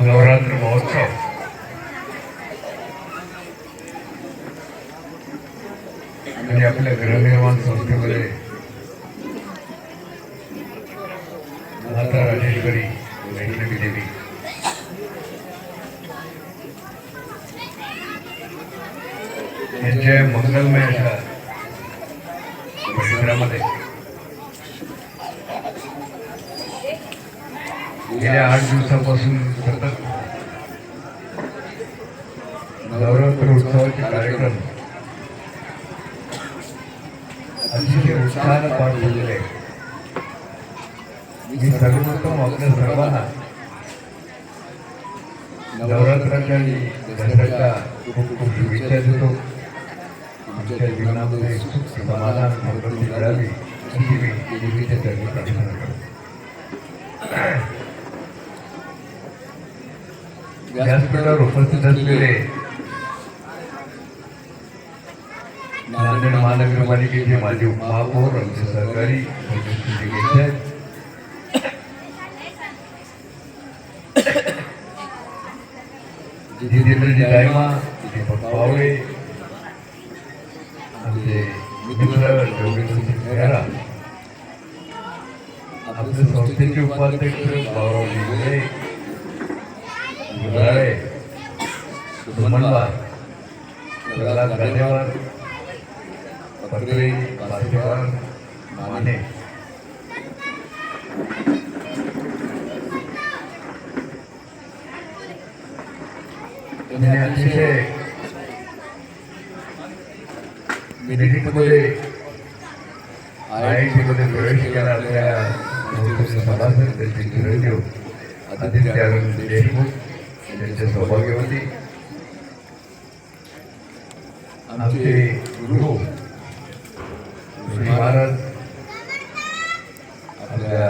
नवरात्र महोत्सव. आणि आपल्या गृहनिर्माण संस्थेमध्ये माता राजेश्वरी वैष्णवी देवी. यांच्या मंगलमय अशा परिसरामध्ये गेल्या आठ दिवसापासून सतत नवरात्र उत्सवाचे कार्यक्रम अतिशय उत्साहानं पार पडलेले आहे मी सर्वोत्तम आपल्या सर्वांना नवरात्राच्या आणि दसऱ्याच्या खूप खूप शुभेच्छा देतो. आमच्या जीवनामध्ये सुख समाधान समृद्धी मिळावी अशी मी देवीच्या चरणी प्रार्थना करतो. व्यासपीठावर उपस्थित असलेले नांदेड महानगरपालिकेचे माजी महापौर आमचे सहकारी जितेंद्रजी दायमा दीपक पावळे आमचे मित्र योगेंद्रजी खैरा. आपले संस्थेचे उपाध्यक्ष गौरवजी मुले गुराळे सुमनवार प्रल्हाद गादेवार पत्रे वासेवार माने त्यांनी अतिशय मेरिटमध्ये आय आय टीमध्ये प्रवेश केला आपल्या संस्थेचे सभासद त्यांचे चिरंजीव आदित्य अरविंद देशमुख यांच्या सौभाग्यवती आमचे गुरु श्री महाराज आपल्या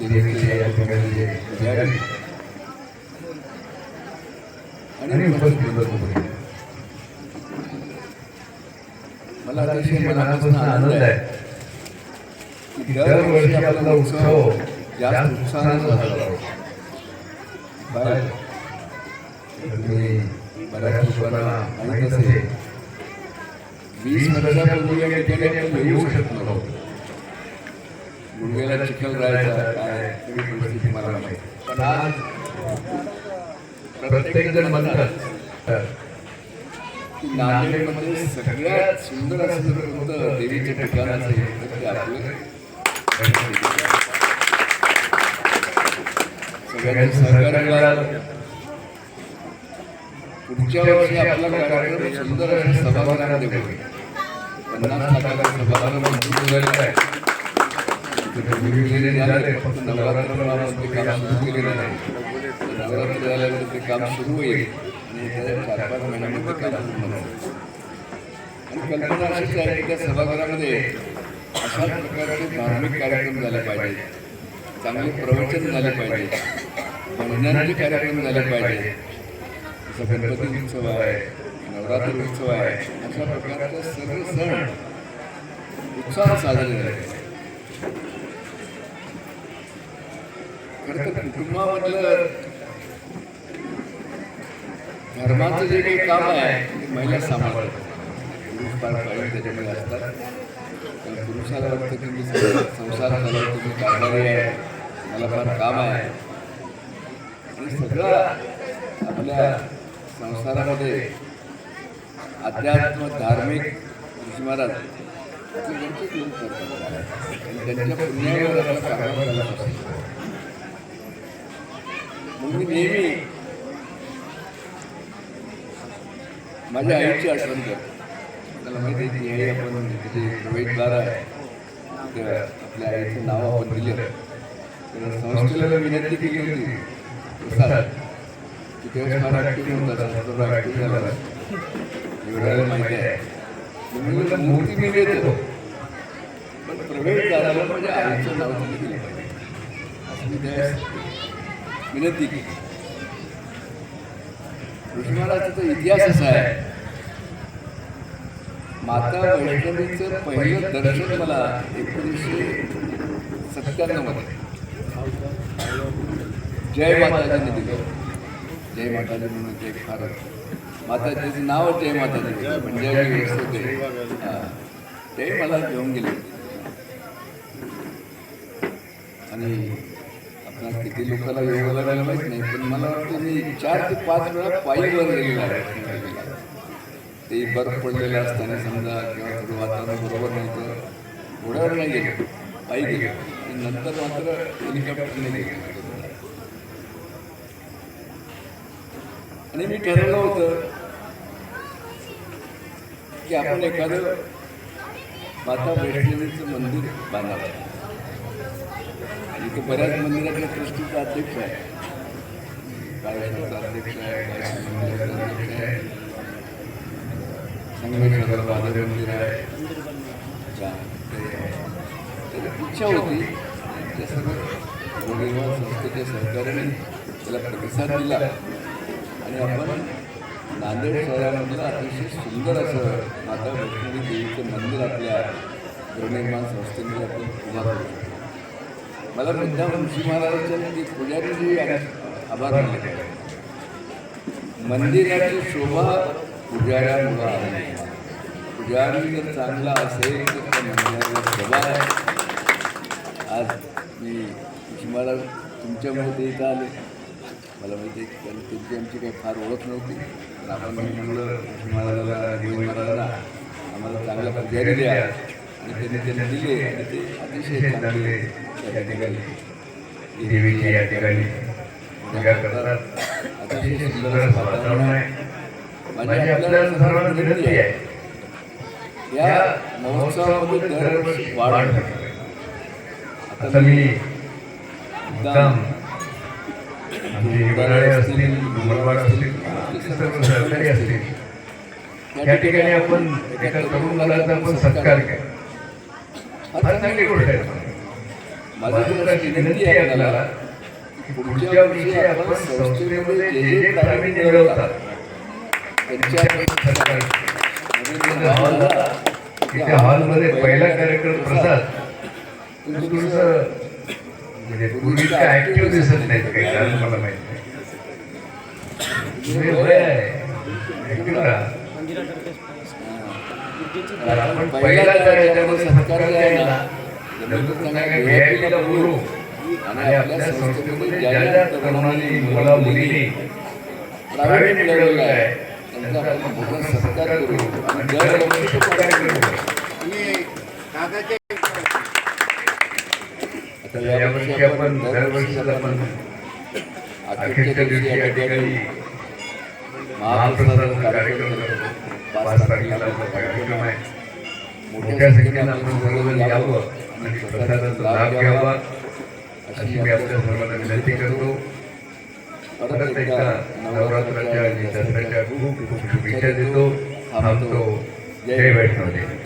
देवीचे या ठिकाणी जे पुजारी आणि उपस्थित होते मला अतिशय मनापासून आनंद आहे की दरवर्षी आपला उत्सव जास्त उत्साहानं साजरा होतो बाहेर तुम्ही बऱ्याच लोकांना माहीत असेल वीस वर्षापूर्वी या ठिकाणी आपण येऊ शकलो नव्हतो चिखल राहायचा काय? परिस्थिती मला माहिती पण आज प्रत्येक जण म्हणतात नांदेडमध्ये सगळ्यात सुंदर असं जर कोणतं देवीचे ठिकाण आपलं सगळ्यांनी सहकार्य मिळालं पुढच्या वर्षी आपला कार्यक्रम सुंदर अशा सभागृहामध्ये होईल पन्नास लाखाला सभागृह मंजूर झालेला आहे. फक्त नवरात्र काम सुरू केलेलं नाही. नवरात्र झाल्यानंतर ते काम सुरू होईल. आणि चार पाच महिन्यामध्ये काम पूर्ण होईल आणि कल्पना अशीच आहे की त्या सभागृहामध्ये अशा प्रकारचे धार्मिक कार्यक्रम झाले पाहिजे चांगले प्रवचन झाले पाहिजे. भजनांचे कार्यक्रम झाले पाहिजे. जसं गणपती उत्सव आहे नवरात्र उत्सव आहे अशा प्रकारचे सर्व सण उत्साह साजरे झाले खरं तर कुटुंबामधलं धर्माचं जे काही काम आहे ते महिला सांभाळतात. पुरुष फार पाहिजे त्याच्यामध्ये असतात. पण पुरुषाला वाटतं की मी संसार झाला तुम्ही कारभारी आहे. मला फार काम आहे. आणि सगळं आपल्या संसारामध्ये अध्यात्म धार्मिक ऋषी महाराज आपले गणपत लोक आणि त्यांच्या पुण्यावर आपला कारभार झाला पाहिजे मी नेहमी माझ्या आईची आठवण करतो. मला माहिती आहे की आई आपण तिथे प्रवेशद्वार आहे. आपल्या आईचं नाव आपण दिलेलं आहे. संस्थेला विनंती केली होती. प्रसाद की तेव्हा फार ॲक्टिव्ह होता? ॲक्टिव्ह झाला? एवढ्याला माहिती आहे. मी मूर्ती मी देतो. पण प्रवेशद्वाराला माझ्या म्हणजे आईचं नाव दिलं. असं मी त्यावेळेस विनंती केली. ऋषी महाराजाचा इतिहास असा आहे. माता वैष्णवीचं पहिलं दर्शन मला एकोणीसशे सत्त्याण्णवमध्ये जय माताजीने दिले। जय माताजी म्हणून ते फार माता नाव जय माताजी म्हणजे ते मला घेऊन गेले आणि आपल्या किती लोकांना योगाला गेलं माहीत नाही पण मला वाटतं मी चार ते पाच वेळा पायी वर गेलेला आहे. ते बर्फ पडलेलं असताना समजा किंवा थोडं वातावरण बरोबर नव्हतं घोड्यावर नाही गेलं. पायी गेलं. नंतर मात्र हेलिकॉप्टरने आणि मी ठरवलं होतं की आपण एखादं माता वैष्णवीचं मंदिर बांधावं. आणि ते बऱ्याच मंदिरातल्या ट्रस्टीचा अध्यक्ष आहे काळेश्वरचा अध्यक्ष आहे काळेश्वर मंदिराचा अध्यक्ष आहे. संगमेश्वर बादर मंदिर आहे. इच्छा होती त्या सर्व गृहनिर्माण संस्थेच्या सहकार्याने त्याला प्रतिसाद दिला. आणि आपण नांदेड शहरामधलं अतिशय सुंदर असं माता वैष्णवी देवीचं मंदिर आपल्या गृहनिर्माण संस्थेमध्ये आपण उभा करू शकतो. मला विद्यावंशी महाराजांच्या ते पुजारीजी आभार मानले. मंदिराची शोभा पुजाऱ्यामुळं आहे. पुजारी जर चांगला असेल तर त्या मंदिराला शोभा आहे. आज मी महाराज तुमच्यामुळे ते इथं आले. मला माहिती आहे कारण त्यांची आमची काही फार ओळख नव्हती. पण आपण म्हणलं ऋषी महाराजाला गोविंद महाराजाला आम्हाला चांगला पुजारी द्या. आणि त्यांनी त्यांना दिले आणि ते अतिशय चांगले त्या ठिकाणी देवीची या ठिकाणी पूजा करतात अतिशय सुंदर सुंदर असं वातावरण आहे. माझी माझी आपल्याला आपल्या सर्वांना विनंती आहे. या महोत्सवामध्ये दरवर्षी वाढ. आता मी मुद्दाम. आमचे हिवाळे असतील मंगळवार असतील सर्व सहकारी असतील. या ठिकाणी आपण एका तरुण मुलाचा आपण सत्कार केला. फार चांगली गोष्ट आहे. माझी विनंती आहे आपल्याला पुढच्या वर्षी आपण संस्थेमध्ये जे जे प्रावीण्य मिळवतात त्यांच्या हॉलला तिथे हॉलमध्ये पहिला कार्यक्रम प्रसाद. म्हणजे पूर्वी काय ऍक्टिव्ह दिसत नाही काही कारण मला माहीत नाही वय आहे ऍक्टिव्ह राहा आपण पहिला जर याच्यामध्ये सत्कार द्यायला बोलू आणि आपल्या संस्थेमध्ये ज्या ज्या तरुणांनी मुला मुलींनी प्रावीण्य मिळवलेलं आहे त्यांचा आपण सत्कार करू आणि करू. आता यावर्षी आपण आपण अखेरच्या दिवशी या ठिकाणी महाप्रसादाचा कार्यक्रम पाच तारखेला कार्यक्रम आहे मोठ्या संख्येनं आपण सर्वजण यावं आणि प्रसादाचा लाभ घ्यावा अशी मी आपल्या सर्वांना विनंती करतो. परत एकदा नवरात्राच्या आणि दसऱ्याच्या खूप खूप शुभेच्छा देतो. थांबतो. जय वैष्णव देवी.